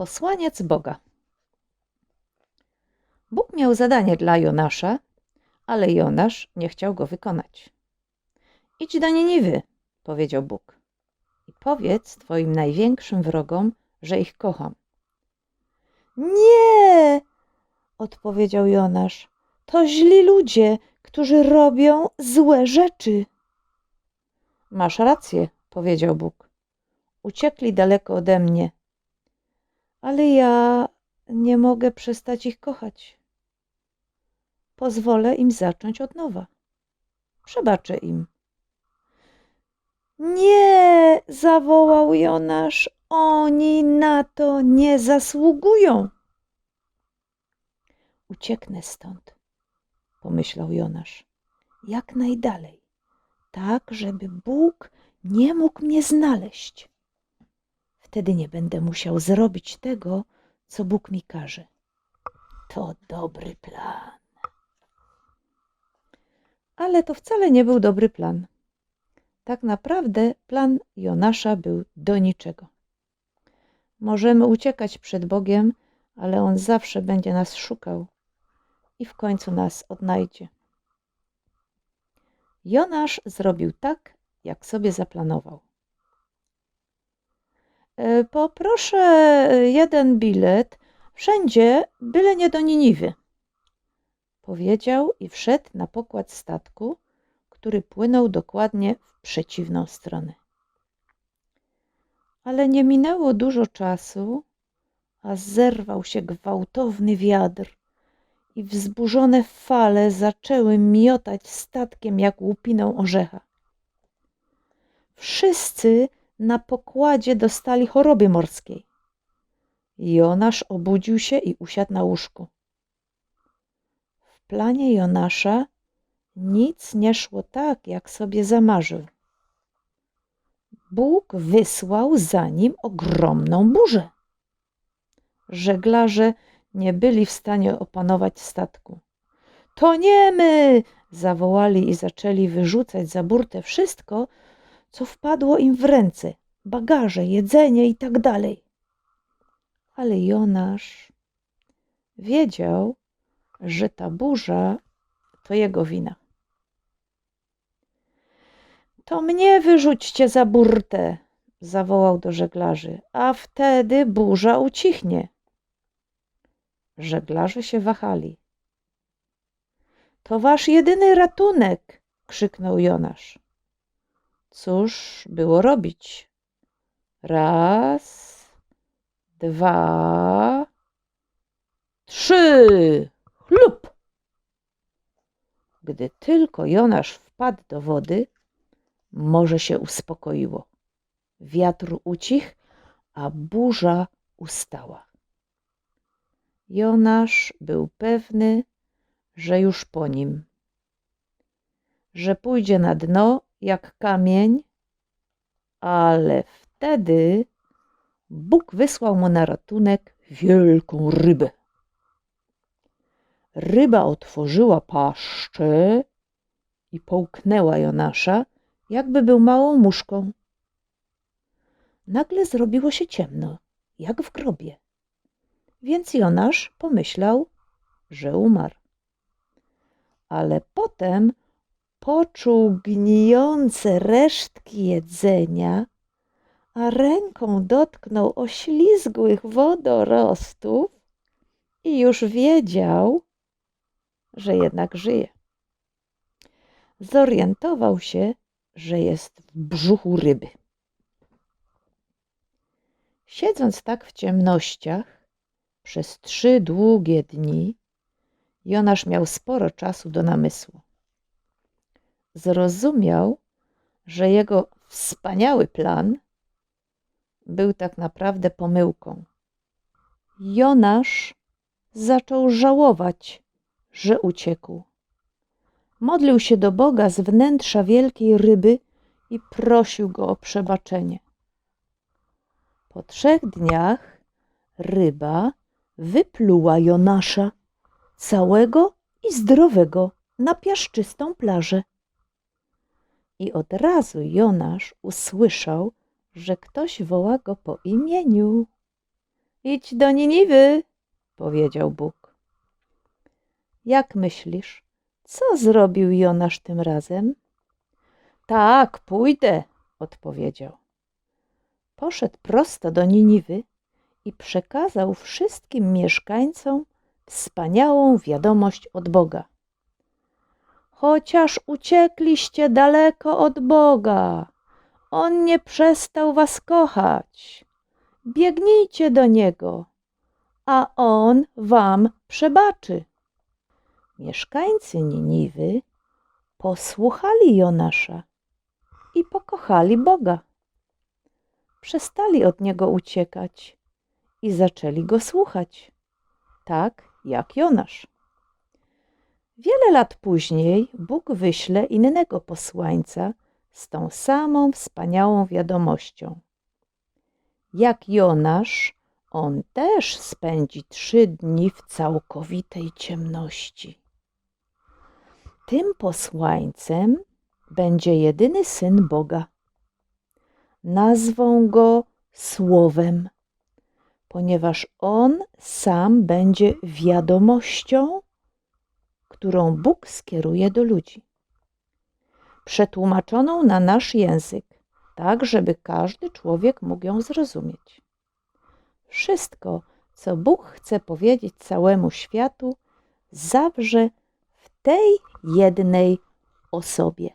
Posłaniec Boga. Bóg miał zadanie dla Jonasza, ale Jonasz nie chciał go wykonać. Idź do Niniwy, powiedział Bóg, i powiedz twoim największym wrogom, że ich kocham. Nie, odpowiedział Jonasz, to źli ludzie, którzy robią złe rzeczy. Masz rację, powiedział Bóg. Uciekli daleko ode mnie, ale ja nie mogę przestać ich kochać. Pozwolę im zacząć od nowa. Przebaczę im. Nie, zawołał Jonasz, oni na to nie zasługują. Ucieknę stąd, pomyślał Jonasz, jak najdalej, tak, żeby Bóg nie mógł mnie znaleźć. Wtedy nie będę musiał zrobić tego, co Bóg mi każe. To dobry plan. Ale to wcale nie był dobry plan. Tak naprawdę plan Jonasza był do niczego. Możemy uciekać przed Bogiem, ale On zawsze będzie nas szukał i w końcu nas odnajdzie. Jonasz zrobił tak, jak sobie zaplanował. E, Poproszę jeden bilet wszędzie, byle nie do Niniwy. Powiedział i wszedł na pokład statku, który płynął dokładnie w przeciwną stronę. Ale nie minęło dużo czasu, a zerwał się gwałtowny wiatr i wzburzone fale zaczęły miotać statkiem jak łupiną orzecha. Wszyscy na pokładzie dostali choroby morskiej. Jonasz obudził się i usiadł na łóżku. W planie Jonasza nic nie szło tak, jak sobie zamarzył. Bóg wysłał za nim ogromną burzę. Żeglarze nie byli w stanie opanować statku. Toniemy! zawołali i zaczęli wyrzucać za burtę wszystko, co wpadło im w ręce bagaże, jedzenie i tak dalej. Ale Jonasz wiedział, że ta burza to jego wina. To mnie wyrzućcie za burtę, zawołał do żeglarzy, a wtedy burza ucichnie. Żeglarze się wahali. To wasz jedyny ratunek, krzyknął Jonasz. Cóż było robić? Raz, dwa, trzy. Chlup! Gdy tylko Jonasz wpadł do wody, morze się uspokoiło. Wiatr ucichł, a burza ustała. Jonasz był pewny, że już po nim, że pójdzie na dno jak kamień, ale wtedy Bóg wysłał mu na ratunek wielką rybę. Ryba otworzyła paszczę i połknęła Jonasza, jakby był małą muszką. Nagle zrobiło się ciemno, jak w grobie. Więc Jonasz pomyślał, że umarł. Ale potem poczuł gnijące resztki jedzenia, a ręką dotknął oślizgłych wodorostów i już wiedział, że jednak żyje. Zorientował się, że jest w brzuchu ryby. Siedząc tak w ciemnościach przez trzy długie dni, Jonasz miał sporo czasu do namysłu. Zrozumiał, że jego wspaniały plan był tak naprawdę pomyłką. Jonasz zaczął żałować, że uciekł. Modlił się do Boga z wnętrza wielkiej ryby i prosił go o przebaczenie. Po trzech dniach ryba wypluła Jonasza całego i zdrowego na piaszczystą plażę. I od razu Jonasz usłyszał, że ktoś woła go po imieniu. Idź do Niniwy, powiedział Bóg. Jak myślisz, co zrobił Jonasz tym razem? Tak, pójdę, odpowiedział. Poszedł prosto do Niniwy i przekazał wszystkim mieszkańcom wspaniałą wiadomość od Boga. Chociaż uciekliście daleko od Boga, On nie przestał was kochać. Biegnijcie do Niego, a On wam przebaczy. Mieszkańcy Niniwy posłuchali Jonasza i pokochali Boga. Przestali od Niego uciekać i zaczęli Go słuchać, tak jak Jonasz. Wiele lat później Bóg wyśle innego posłańca z tą samą wspaniałą wiadomością. Jak Jonasz, on też spędzi trzy dni w całkowitej ciemności. Tym posłańcem będzie jedyny syn Boga. Nazwą go Słowem, ponieważ on sam będzie wiadomością, którą Bóg skieruje do ludzi. Przetłumaczoną na nasz język, tak żeby każdy człowiek mógł ją zrozumieć. Wszystko, co Bóg chce powiedzieć całemu światu, zawrze w tej jednej osobie.